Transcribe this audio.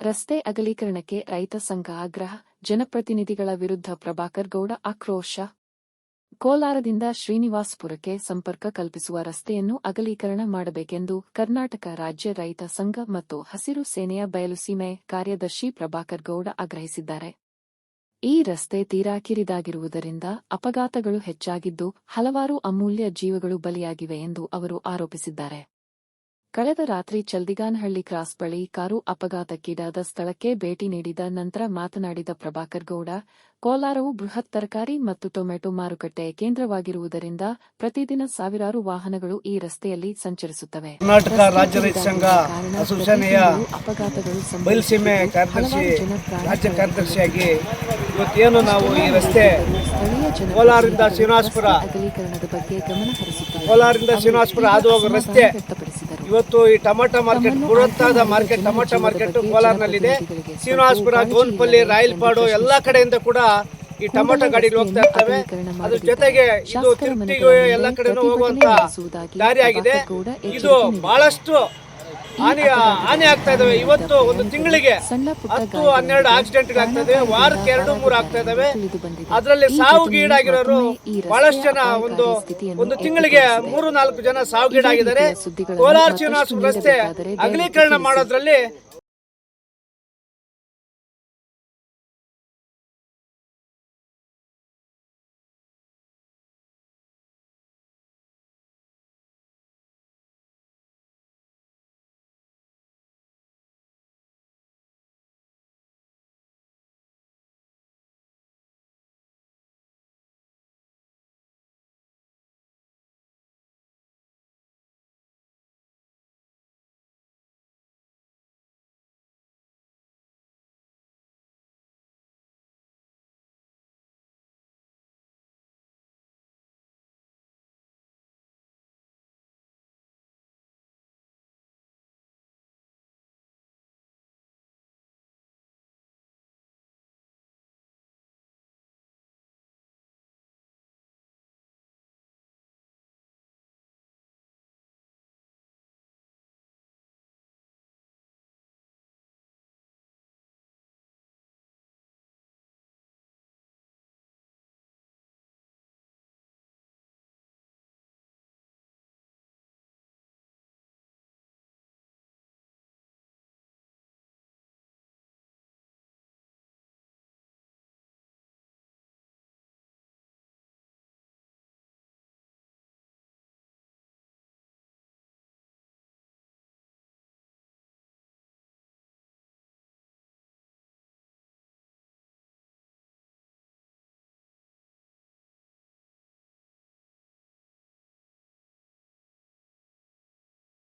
ರಸ್ತೆ ಅಗಲೀಕರಣಕ್ಕೆ ರೈತ ಸಂಘ ಆಗ್ರಹ, ಜನಪ್ರತಿನಿಧಿಗಳ ವಿರುದ್ಧ ಪ್ರಭಾಕರ್ ಗೌಡ ಆಕ್ರೋಶ. ಕೋಲಾರದಿಂದ ಶ್ರೀನಿವಾಸ್ಪುರಕ್ಕೆ ಸಂಪರ್ಕ ಕಲ್ಪಿಸುವ ರಸ್ತೆಯನ್ನು ಅಗಲೀಕರಣ ಮಾಡಬೇಕೆಂದು ಕರ್ನಾಟಕ ರಾಜ್ಯ ರೈತ ಸಂಘ ಮತ್ತು ಹಸಿರು ಸೇನೆಯ ಬಯಲುಸೀಮೆ ಕಾರ್ಯದರ್ಶಿ ಪ್ರಭಾಕರ್ ಗೌಡ ಆಗ್ರಹಿಸಿದ್ದಾರೆ. ಈ ರಸ್ತೆ ತೀರಾ ಕಿರಿದಾಗಿರುವುದರಿಂದ ಅಪಘಾತಗಳು ಹೆಚ್ಚಾಗಿದ್ದು ಹಲವಾರು ಅಮೂಲ್ಯ ಜೀವಗಳು ಬಲಿಯಾಗಿವೆ ಎಂದು ಅವರು ಆರೋಪಿಸಿದ್ದಾರೆ. ಕಳೆದ ರಾತ್ರಿ ಚಲ್ದಿಗಾನಹಳ್ಳಿ ಕ್ರಾಸ್ ಬಳಿ ಕಾರು ಅಪಘಾತಕ್ಕೀಡಾದ ಸ್ಥಳಕ್ಕೆ ಭೇಟಿ ನೀಡಿದ ನಂತರ ಮಾತನಾಡಿದ ಪ್ರಭಾಕರ್ ಗೌಡ ಕೋಲಾರವು ಬೃಹತ್ ತರಕಾರಿ ಮತ್ತು ಟೊಮೆಟೊ ಮಾರುಕಟ್ಟೆ ಕೇಂದ್ರವಾಗಿರುವುದರಿಂದ ಪ್ರತಿದಿನ ಸಾವಿರಾರು ವಾಹನಗಳು ಈ ರಸ್ತೆಯಲ್ಲಿ ಸಂಚರಿಸುತ್ತವೆ ಕರ್ನಾಟಕ ರಾಜ್ಯ ರೈತ ಸಂಘ ಅಸೋಸಿಯೇಷನ್ ಅಸೋಸಿಯೇಷನ್ಯ ಅಪಘಾತಗಳು ಬಯಲುಸೀಮೆ ಕಾರ್ಯದರ್ಶಿ ರಾಜ್ಯ ಕಾರ್ಯದರ್ಶಿಯಾಗಿ ಇವತ್ತೇನು ನಾವು ಈ ರಸ್ತೆ ಕೋಲಾರದಿಂದ ಶ್ರೀನಿವಾಸಪುರ ಅಗಲೀಕರಣದ ಬಗ್ಗೆ ಗಮನ ಹರಿಸುತ್ತಿವೆ. ಕೋಲಾರದಿಂದ ಶ್ರೀನಿವಾಸಪುರ ಹಾದು ರಸ್ತೆ ವ್ಯಕ್ತಪಡಿಸಿದರು. ಇವತ್ತು ಈ ಟೊಮಾಟೊ ಮಾರ್ಕೆಟ್ ಬೃಹತ್ತಾದ ಮಾರ್ಕೆಟ್ ಟೊಮಾಟೊ ಮಾರ್ಕೆಟ್ ಕೋಲಾರ್ನಲ್ಲಿದೆ. ಶ್ರೀನಿವಾಸಪುರ ಕಾಳಜಿ ರಾಯಲ್ಪಾಡು ಎಲ್ಲ ಕಡೆಯಿಂದ ಕೂಡ ಈ ಟೊಮಾಟೊ ಗಾಡಿಗಳು ಹೋಗ್ತಾ ಇರ್ತವೆ. ಅದ್ರ ಜೊತೆಗೆ ಇದು ತಿರುಪ್ತಿಗೂ ಎಲ್ಲ ಕಡೆನೂ ಹೋಗುವಂತ ದಾರಿ ದಾರಿಯಾಗಿದೆ. ಇದು ಬಹಳಷ್ಟು ಹಾನಿ ಹಾನಿ ಆಗ್ತಾ ಇದಾವೆ. ಇವತ್ತು ಒಂದು ತಿಂಗಳಿಗೆ ಹತ್ತು ಹನ್ನೆರಡು ಆಕ್ಸಿಡೆಂಟ್ ಆಗ್ತಾ ಇದಾವೆ. ವಾರಕ್ಕೆ ಎರಡು ಮೂರು ಆಗ್ತಾ ಇದಾವೆ. ಅದರಲ್ಲಿ ಸಾವು ರಸ್ತೆಯ ಬಹಳಷ್ಟು ಜನ ಒಂದು ಒಂದು ತಿಂಗಳಿಗೆ. ಮೂರು ನಾಲ್ಕು ಜನ ಸಾವಿಗೀಡಾಗಿದ್ದಾರೆ ಗೀಡಾಗಿದ್ದಾರೆ. ಕೋಲಾರ ಶ್ರೀನಿವಾಸ ರಸ್ತೆ ಅಗಲೀಕರಣ. ಮಾಡೋದ್ರಲ್ಲಿ